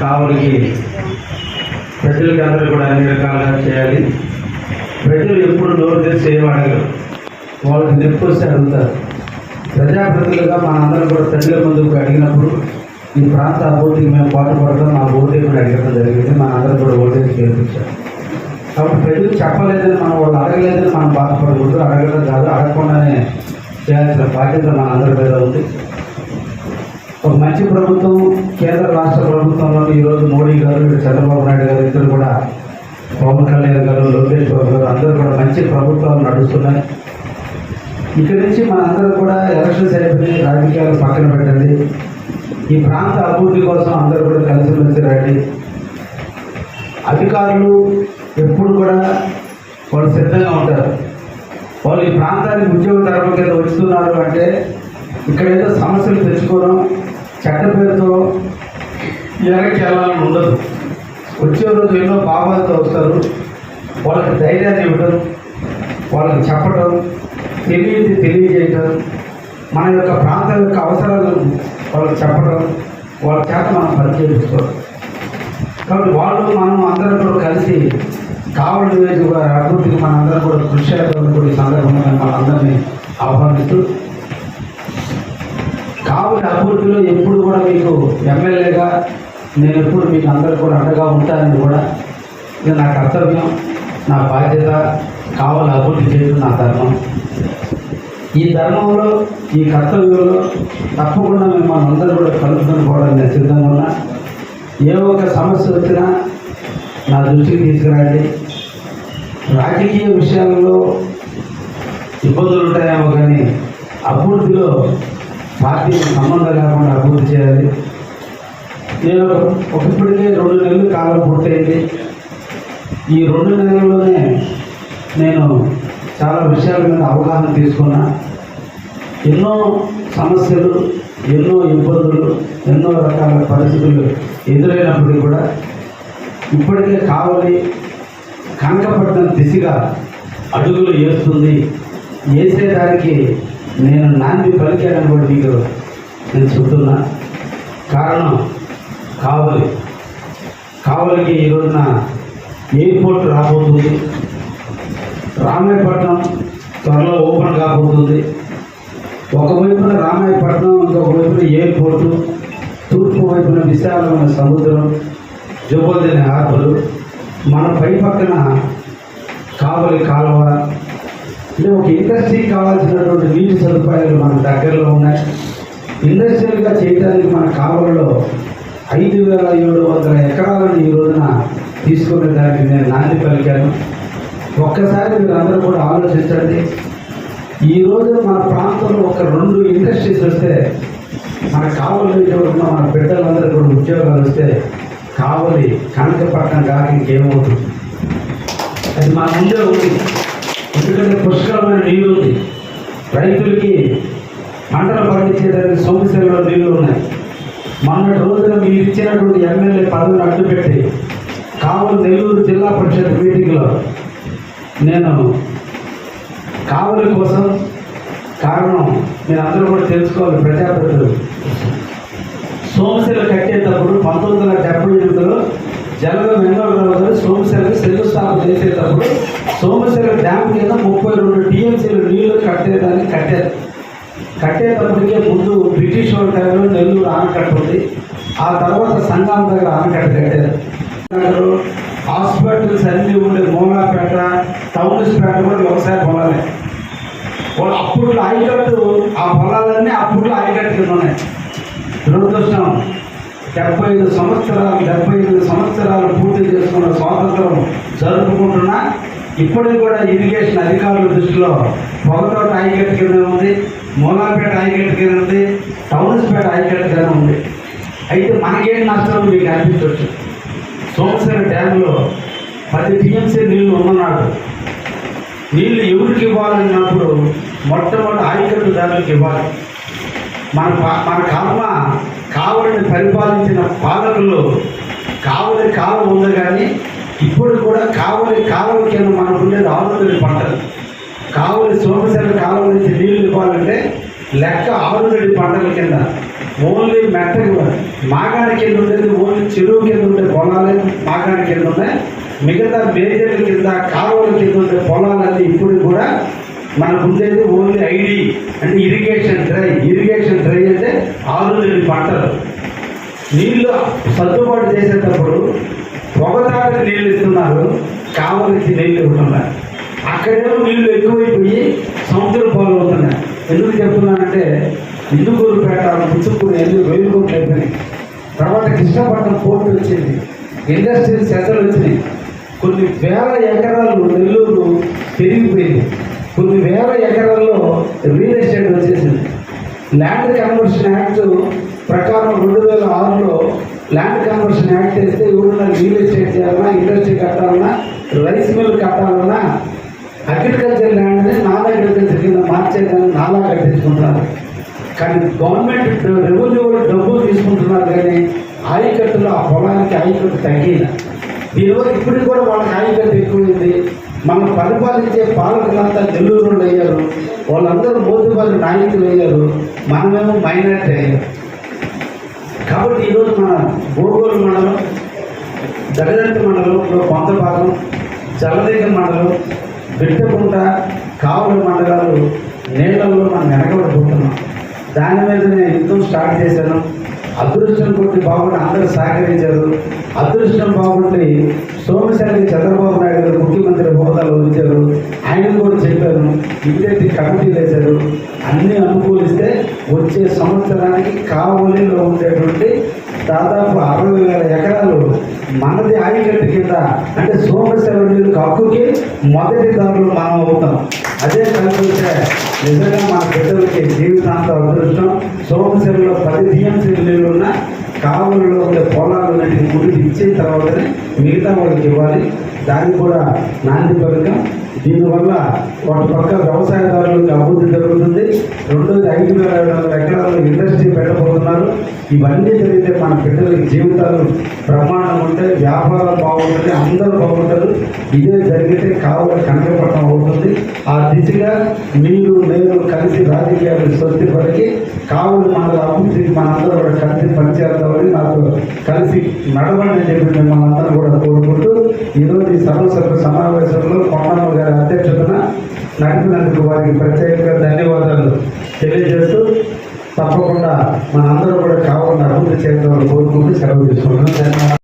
కావలికి ప్రజలకి అందరూ కూడా అన్ని రకాలుగా చేయాలి. ప్రజలు ఎప్పుడు నోరు తెరిచి చేయమడగరు వాళ్ళకి నొప్పి అడుగుతారు. ప్రజాప్రతినిధులుగా మనందరం కూడా ప్రజల ముందుకు అడిగినప్పుడు ఈ ప్రాంత అభివృద్ధికి మేము పాటుపడతాం మా ఓటే కూడా అడగడం జరిగింది. మనందరం కూడా ఓటేసి చేర్పించాం కాబట్టి ప్రజలు చెప్పలేదని మనం వాళ్ళు అడగలేదని మనం బాధపడకూడదు. అడగడం కాదు అడగకుండానే చేయాల్సిన బాధ్యత మనందరి మీద ఉంది. ఒక మంచి ప్రభుత్వం కేంద్ర రాష్ట్ర ప్రభుత్వంలో ఈరోజు మోడీ గారు చంద్రబాబు నాయుడు గారు ఇద్దరు కూడా పవన్ కళ్యాణ్ గారు లోకేష్ బాబు గారు అందరూ కూడా మంచి ప్రభుత్వాలు నడుస్తున్నాయి. ఇక్కడి నుంచి మనందరం కూడా ఎలక్షన్స్ అయిపోయి రాజకీయాలు పక్కన పెట్టండి. ఈ ప్రాంత అభివృద్ధి కోసం అందరూ కూడా కలిసిమెలిసి రండి. అధికారులు ఎప్పుడు కూడా వాళ్ళు సిద్ధంగా ఉంటారు. వాళ్ళు ఈ ప్రాంతానికి ఉద్యోగ ధర్మం కింద వస్తున్నారు అంటే ఇక్కడ ఏదో సమస్యలు తెచ్చుకోవడం చెడ్డ పేరుతో వెనక్కి వెళ్ళాలని ఉండదు. వచ్చే రోజు ఎన్నో పాపాలతో వస్తారు. వాళ్ళకి ధైర్యాన్ని ఇవ్వడం వాళ్ళకి చెప్పడం తెలియదు తెలియజేయడం మన యొక్క ప్రాంతం యొక్క అవసరాలను వాళ్ళకి చెప్పడం వాళ్ళ చేత మనం పరిచయించుకోవడం కాబట్టి వాళ్ళు మనం అందరం కూడా కలిసి కావలి నియోజకవర్గ అభివృద్ధికి మనందరం కూడా కృషి చేయాలని కూడా ఈ సందర్భంగా మనందరినీ ఆహ్వానిస్తూ కావలి అభివృద్ధిలో ఎప్పుడు కూడా మీకు ఎమ్మెల్యేగా నేను ఎప్పుడు మీకు అందరు కూడా అండగా ఉంటానని కూడా ఇది నా కర్తవ్యం నా బాధ్యత కావాలి అభివృద్ధి చేయడం నా ధర్మం. ఈ ధర్మంలో ఈ కర్తవ్యంలో తప్పకుండా మిమ్మల్ని అందరూ కూడా కలుపుకొని పోవడం నేను సిద్ధంగా ఉన్నా. ఏ ఒక సమస్య వచ్చినా నా దృష్టికి తీసుకురండి. రాజకీయ విషయాలలో ఇబ్బందులు ఉంటాయేమో కానీ అభివృద్ధిలో పార్టీకి సంబంధం లేకుండా అభివృద్ధి చేయాలి. నేను ఒకప్పటికే రెండు నెలలు కాలం పూర్తయింది. ఈ రెండు నెలల్లోనే నేను చాలా విషయాల మీద అవగాహన తీసుకున్నా. ఎన్నో సమస్యలు ఎన్నో ఇబ్బందులు ఎన్నో రకాల పరిస్థితులు ఎదురైనప్పటికీ కూడా ఇప్పటికే కావాలి కనకపట్నం దిశగా అడుగులు వేస్తుంది. వేసేదానికి నేను నాంది పలికానని కూడా మీకు నేను చెబుతున్నా కారణం కావలి. కావలికి ఈ రోజున ఎయిర్పోర్ట్ రాబోతుంది. రామాయపట్నం త్వరలో ఓపెన్ కాబోతుంది. ఒకవైపున రామాయపట్నం ఇంకొక వైపున ఎయిర్పోర్టు తూర్పు వైపున విశాలమైన సముద్రం జోబోదిన హార్బరు మన పై పక్కన కావలి కాలువ అంటే ఒక ఇండస్ట్రీకి కావాల్సినటువంటి నీటి సదుపాయాలు మన దగ్గరలో ఉన్నాయి. ఇండస్ట్రియల్గా చేయడానికి మన కావలిలో ఐదు వేల ఏడు వందల ఎకరాలను ఈ రోజున తీసుకునే దానికి నేను నాంది పలికాను. ఒక్కసారి మీరు అందరూ కూడా ఆలోచించండి. ఈ రోజు మన ప్రాంతంలో ఒక రెండు ఇండస్ట్రీస్ వస్తే మన కావలి ఉన్న మన బిడ్డలందరూ కూడా ఉద్యోగాలు వస్తే కావలి కనకపట్నం కాక ఇంకేమవుతుంది? అది మన ముందే ఉంది. ఎందుకంటే పుష్కలమైన నీళ్ళు ఉంది. రైతులకి పంటలు పండించేదానికి సోమశిలలో నీళ్ళు ఉన్నాయి. మొన్నటి రోజున మీరు ఇచ్చినటువంటి ఎమ్మెల్యే పదవిని అడ్డుపెట్టి కావలి నెల్లూరు జిల్లా పరిషత్ మీటింగ్లో నేను కావలి కోసం కారణం మీరు అందరూ కూడా తెలుసుకోవాలి ప్రజాప్రతినిధులు. సోమశిల కట్టేటప్పుడు పంతొమ్మిది వందల డెబ్బై ఎనిమిదిలో జలగ వెంగళరావు గారు సోమశిలకు శంకుస్థాపన చేసేటప్పుడు సోమశిల డ్యామ్ కింద ముప్పై రెండు టీఎంసీలు నీళ్ళు కట్టేదాన్ని కట్టారు. కట్టేటప్పటికే ముందు బ్రిటిష్ వాళ్ళ టైంలో నెల్లూరు ఆనకట్ట ఉంది ఆ తర్వాత సంగం దగ్గర ఆనకట్ట కట్టారు. హాస్పిటల్స్ అన్నీ ఉండే మూలాపేట టౌన్స్పేట కూడా వ్యవసాయ పొలాలే. వాళ్ళు అప్పుడు ఆయకట్టు ఆ పొలాలన్నీ అప్పుడు ఆయకట్టు కింద ఉన్నాయి. దురదృష్టం. డెబ్బై ఐదు సంవత్సరాలు డెబ్బై ఐదు సంవత్సరాలు పూర్తి చేసుకున్న స్వాతంత్రం జరుపుకుంటున్నా. ఇప్పటికి కూడా ఇరిగేషన్ అధికారుల దృష్టిలో పొగతోట ఆయకట్టు కింద ఉంది. మూలాపేట ఆయకట్టు కింద ఉంది టౌన్స్పేట ఆయకట్టు కింద ఉంది. అయితే మనకేం నష్టం మీకు అనిపించవచ్చు సోమశిల డ్యాంలో పది టీఎంసీ నీళ్ళు ఉన్నాడు నీళ్ళు ఎవరికి ఇవ్వాలన్నప్పుడు మొట్టమొదటి ఆయకట్టు దారులకు ఇవ్వాలి. మన మన కర్మ కావలిని పరిపాలించిన పాలకులు కావలి కాలం ఉంది కానీ ఇప్పుడు కూడా కావలి కాలం కింద మనకు ఉండేది ఆరుదడి పంటలు. కావలి సోమశిల కాలువ నుంచి లెక్క ఆరుగడి పంటల కింద. ఓన్లీ మెట్టకి మాగాడి కింద ఉండేది ఓన్లీ చెరువు కింద ఉండే పొలాలే మాగాడి కింద ఉన్నాయి. మిగతా మేజర్ల కింద కాలువల కింద ఉండే పొలాలన్నీ ఇప్పుడు కూడా మనకు ఉండేది ఓన్లీ ఐడి అంటే ఇరిగేషన్ డ్రై. ఇరిగేషన్ డ్రై అంటే ఆరు పంటలు. నీళ్ళు సర్దుబాటు చేసేటప్పుడు పొగదాటికి నీళ్ళు ఇస్తున్నారు కావలసి నీళ్ళు ఇవ్వకుండా అక్కడేమో నీళ్ళు ఎక్కువైపోయి సముద్రం పాలు అవుతున్నాయి. చెప్తున్నానంటే ఇందుకూరుపేట పుచ్చుకుని ఎన్ని వేలు కోట్లు అయిపోయినాయి తర్వాత కృష్ణపట్నం పోర్టు వచ్చింది. ఇండస్ట్రియల్ సెంటర్ వచ్చినాయి కొన్ని వేల ఎకరాలు నెల్లూరు పెరిగిపోయింది. కొన్ని వేల ఎకరాల్లో రియల్ ఎస్టేట్ వచ్చేసింది. ల్యాండ్ కన్వర్షన్ యాక్ట్ ప్రకారం రెండు వేల ఆరులో ల్యాండ్ కన్వర్షన్ యాక్ట్ వేస్తే ఎవరున్నా రియల్ ఎస్టేట్ చేయాలన్నా ఇండస్ట్రీ కట్టాలన్నా రైస్ మిల్ కట్టాలన్నా అగ్రికల్చర్ ల్యాండ్ని నాన్ అగ్రికల్చర్ కింద మార్చేదాన్ని నాలా కట్టించుకుంటున్నారు. కానీ గవర్నమెంట్ రెవెన్యూ వాళ్ళు డబ్బులు తీసుకుంటున్నారు కానీ ఆయకట్టులో ఆ పొలానికి ఆయకట్టు తగ్గిన దీనివల్ల ఇప్పటికి కూడా వాళ్ళకి ఆయకట్టు ఎక్కువైంది. మనం పరిపాలించే పాలకులంతా నెల్లూరు వాళ్ళు అయ్యారు. వాళ్ళందరూ మోతుపల్లి నాయకులు అయ్యారు. మనమేమో మైనార్టీ అయ్యారు కాబట్టి ఈరోజు మన గోగోలు మండలం జగదంతి మండలంలో కొంత భాగం చల్లదగ్గ మండలం బిట్టకుంట కావుల మండలాలు నీళ్ళలో మనం వెనకబడిపోతున్నాం. దాని మీద నేను యుద్ధం స్టార్ట్ చేశాను. అదృష్టం కొట్టి బాగుంటే అందరూ సహకరించారు. అదృష్టం బాగుంటే సోమశేఖర్ చంద్రబాబు నాయుడు గారు ముఖ్యమంత్రి హోదాలో ఉంచారు ఆయన కూడా చెప్పారు ఇప్పుడైతే కమిటీ వేశారు. అన్నీ అనుకూలిస్తే వచ్చే సంవత్సరానికి కావలిలో ఉండేటువంటి దాదాపు అరవై వేల ఎకరాలు మనది ఆయకట్టు కింద అంటే సోమశిల నీళ్ళు హక్కుకి మొదటి దారులు మనం అవుతాం. అదే కల్పిస్తే నిజంగా మన బిడ్డలకి జీవితాంతం అదృష్టం. సోమశివలో పది టీఎంసీ నీళ్ళు ఉన్న కావులలో ఉండే పొలాలన్నింటినీ ముందుకు ఇచ్చిన తర్వాతనే మిగతా వాళ్ళకి ఇవ్వాలి. దానికి కూడా నాంది పథకం. దీనివల్ల ఒక పక్క వ్యవసాయదారులకు అభివృద్ధి జరుగుతుంది. రెండోది ఐదు వేల ఐదు వందల ఎకరాల్లో ఇండస్ట్రీ పెట్టబోతున్నారు. ఇవన్నీ జరిగితే మన పిల్లలకి జీవితాలు బ్రహ్మాండం ఉంటే వ్యాపారాలు బాగుంటుంది అందరూ బాగుంటారు. ఇదే జరిగితే కావాలి కనకపట్నం అవుతుంది. ఆ దిశగా మీరు నేను కలిసి రాజకీయాలు స్వస్తిపడికి కావులు మన అభివృద్ధికి మనందరూ కలిసి నడవండి అని చెప్పి మిమ్మల్ని అందరూ కూడా కోరుకుంటూ ఈరోజు ఈ సర్వసభ్య సమావేశంలో కొండమ్మ గారి అధ్యక్షతన నడిపినందుకు వారికి ప్రత్యేకంగా ధన్యవాదాలు తెలియజేస్తూ తప్పకుండా మనందరూ కూడా కావాలని అభివృద్ధి చేయాలని కోరుకుంటూ సెలవు తీసుకుంటున్నాం. ధన్యవాదాలు.